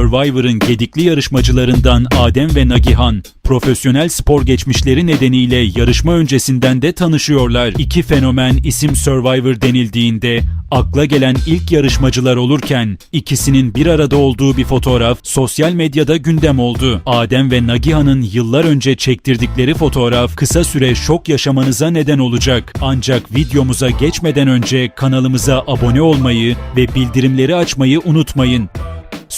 Survivor'ın gedikli yarışmacılarından Adem ve Nagihan, profesyonel spor geçmişleri nedeniyle yarışma öncesinden de tanışıyorlar. İki fenomen isim Survivor denildiğinde akla gelen ilk yarışmacılar olurken ikisinin bir arada olduğu bir fotoğraf sosyal medyada gündem oldu. Adem ve Nagihan'ın yıllar önce çektirdikleri fotoğraf kısa süre şok yaşamanıza neden olacak. Ancak videomuza geçmeden önce kanalımıza abone olmayı ve bildirimleri açmayı unutmayın.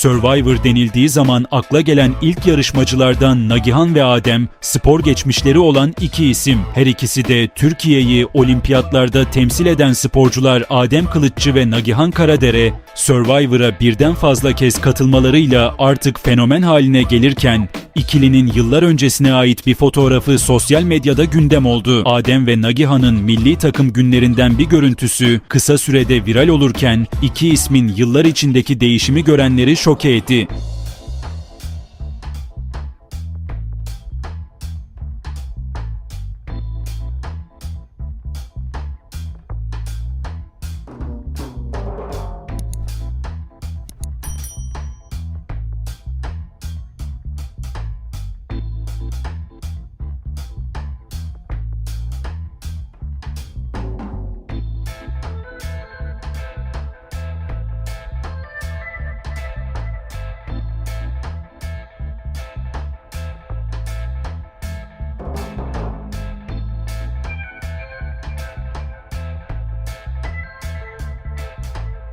Survivor denildiği zaman akla gelen ilk yarışmacılardan Nagihan ve Adem, spor geçmişleri olan iki isim. Her ikisi de Türkiye'yi olimpiyatlarda temsil eden sporcular Adem Kılıççı ve Nagihan Karadere, Survivor'a birden fazla kez katılmalarıyla artık fenomen haline gelirken, ikilinin yıllar öncesine ait bir fotoğrafı sosyal medyada gündem oldu. Adem ve Nagihan'ın milli takım günlerinden bir görüntüsü kısa sürede viral olurken iki ismin yıllar içindeki değişimi görenleri şoke etti.